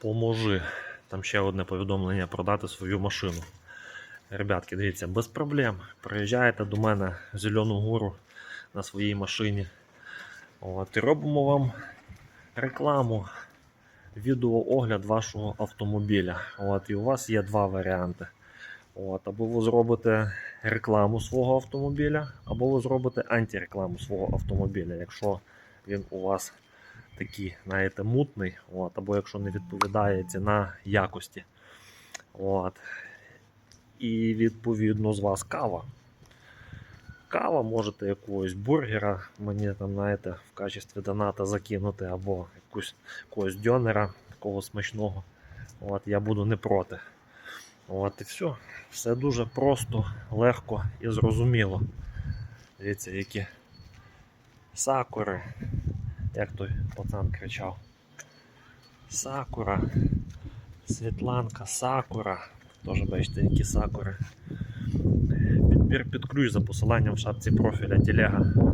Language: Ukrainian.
Поможи. Там ще одне повідомлення продати свою машину. Ребятки, дивіться, без проблем. Приїжджаєте до мене в Зелену Гору на своїй машині. От, і робимо вам рекламу, відеоогляд вашого автомобіля. От, і у вас є два варіанти. От, або ви зробите рекламу свого автомобіля, або ви зробите антирекламу свого автомобіля, якщо він у вас такий, знаєте, мутний, от, або якщо не відповідає ціна якості. От. І відповідно з вас кава. Кава можете якогось бургера мені там, знаєте, в качестві доната закинути, або якусь, якогось дьонера такого смачного. От, я буду не проти. От і все. Все дуже просто, легко і зрозуміло. Дивіться, які сакури. Як той пацан кричав. Сакура. Світланка, сакура. Теж бачите, які сакури. Підбір під ключ за посиланням в шапці профіля телега.